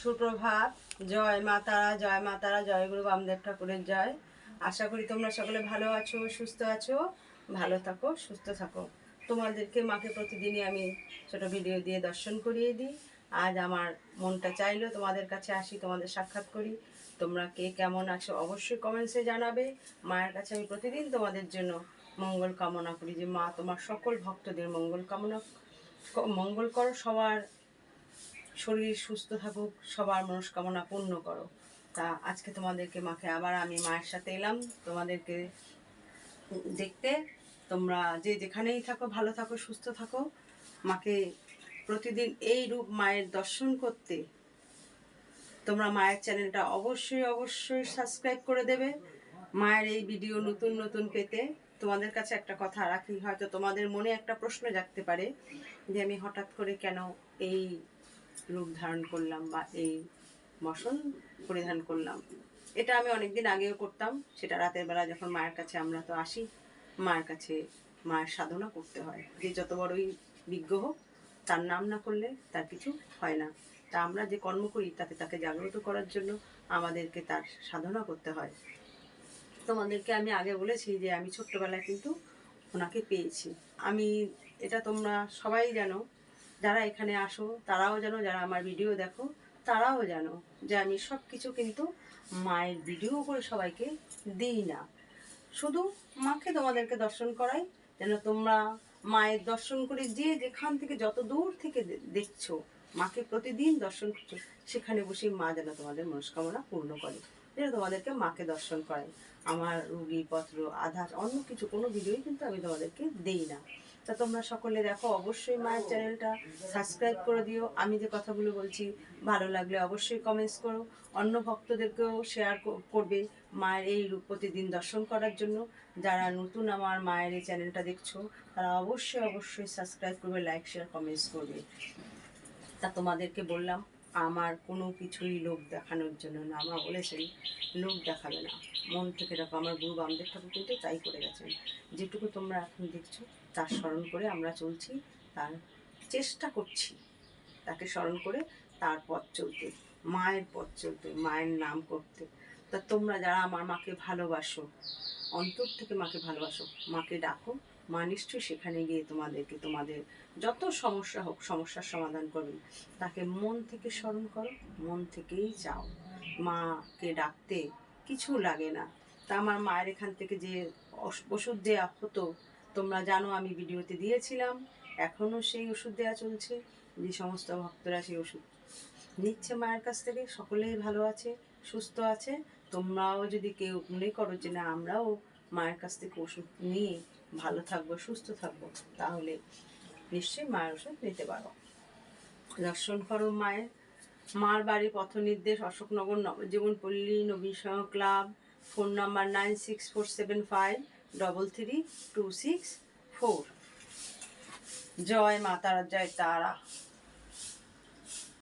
সুপ্রভাত। জয় মা তারা, জয় মা তারা, জয় গুরু বামদেব ঠাকুরের জয়। আশা করি তোমরা সকলে ভালো আছো, সুস্থ আছো, ভালো থাকো, সুস্থ থাকো। তোমাদেরকে, মাকে প্রতিদিনই আমি ছোট ভিডিও দিয়ে দর্শন করিয়ে দিই। আজ আমার মনটা চাইলো তোমাদের কাছে আসি, তোমাদের সাক্ষাৎ করি। তোমরা কে কেমন আছো অবশ্যই কমেন্টসে জানাবে। মায়ের কাছে আমি প্রতিদিন তোমাদের জন্য মঙ্গল কামনা করি যে মা তোমার সকল ভক্তদের মঙ্গল কামনা মঙ্গল করো সবার শরীর সুস্থ থাকুক, সবার মনস্কামনা পূর্ণ করো। তা আজকে তোমাদেরকে মাকে আবার আমি মায়ের সাথে এলাম। তোমাদেরকে দেখতে তোমরা যে যেখানেই থাকো, ভালো থাকো, সুস্থ থাকো, মাকে প্রতিদিন এই রূপ মায়ের দর্শন করতে তোমরা মায়ের চ্যানেলটা অবশ্যই অবশ্যই সাবস্ক্রাইব করে দেবে। মায়ের এই ভিডিও নতুন নতুন পেতে তোমাদের কাছে একটা কথা রাখি, হয়তো তোমাদের মনে একটা প্রশ্ন জাগতে পারে যে আমি হঠাৎ করে কেন এই রূপ ধারণ করলাম বা এই বসন পরিধান করলাম। এটা আমি অনেকদিন আগেও করতাম, সেটা রাতের বেলা যখন মায়ের কাছে আমরা তো আসি, মায়ের কাছে মায়ের সাধনা করতে হয়। যে যত বড়ই বিজ্ঞ হোক, তার নাম না করলে তার কিছু হয় না। তা আমরা যে কর্ম করি, তাতে তাকে জাগ্রত করার জন্য আমাদেরকে তার সাধনা করতে হয়। তোমাদেরকে আমি আগে বলেছি যে আমি ছোট্টবেলায় কিন্তু ওনাকে পেয়েছি। আমি, এটা তোমরা সবাই জানো যারা এখানে আসো, তারাও জানো যারা আমার ভিডিও দেখো, তারাও জানো যে আমি সব কিছু কিন্তু মায়ের ভিডিও করে সবাইকে দিই না। শুধু মাকে তোমাদেরকে দর্শন করাই, যেন তোমরা মায়ের দর্শন করে যে যেখান থেকে যত দূর থেকে দেখছ, মাকে প্রতিদিন দর্শন করছ, সেখানে বসে মা যেন তোমাদের মনস্কামনা পূর্ণ করে। যেন তোমাদেরকে মাকে দর্শন করাই আমার রুগী, পত্র, আধার, অন্য কিছু, কোনো ভিডিওই কিন্তু আমি তোমাদেরকে দেই না। তা তোমরা সকলে দেখো, অবশ্যই মায়ের চ্যানেলটা সাবস্ক্রাইব করে দিও। আমি যে কথাগুলো বলছি, ভালো লাগলে অবশ্যই কমেন্টস করো। অন্য ভক্তদেরকেও শেয়ার করবে মায়ের এই রূপ প্রতিদিন দর্শন করার জন্য। যারা নতুন আমার মায়ের এই চ্যানেলটা দেখছ, তারা অবশ্যই অবশ্যই সাবস্ক্রাইব করবে লাইক শেয়ার কমেন্টস করবে। তা তোমাদেরকে বললাম আমার কোনো কিছুই লোক দেখানোর জন্য না। মা বলেছেন লোক দেখাবে না। মন থেকে রাখো আমার গুরু বামদেব ঠাকুর কিন্তু তাই করে গেছেন। যেটুকু তোমরা এখন দেখছ, তার স্মরণ করে আমরা চলছি, তার চেষ্টা করছি তাকে স্মরণ করে তার পথ চলতে, মায়ের পথ চলতে, মায়ের নাম করতে। তা তোমরা যারা আমার মাকে ভালোবাসো অন্তর থেকে মাকে ভালোবাসো। মাকে ডাকো। মা নিশ্চয়ই সেখানে গিয়ে তোমাদেরকে, তোমাদের যত সমস্যা হোক, সমস্যার সমাধান করবে। তাকে মন থেকে স্মরণ করো, মন থেকেই চাও। মাকে ডাকতে কিছু লাগে না। তা আমার মায়ের এখান থেকে যে ওষ- ওষুধ দেওয়া হতো, তোমরা জানো আমি ভিডিওতে দিয়েছিলাম এখনও সেই ওষুধ দেওয়া চলছে। যে সমস্ত ভক্তরা সেই ওষুধ নিচ্ছে মায়ের কাছ থেকে, সকলেই ভালো আছে। সুস্থ আছে, তোমরাও যদি কেউ মনে করো যে না, আমরাও মায়ের কাছ থেকে ওষুধ নিয়ে ভালো থাকব, সুস্থ থাকব, তাহলে নিশ্চয়ই মায়ের ওষুধ নিতে পারো। দর্শন করো মায়ের। মার বাড়ি পথ নির্দেশ, Ashoknagar Nabajiban Palli Nabin Sangha club, phone number nine six four seven five double three two six four. জয় মা তারা জয় তারা।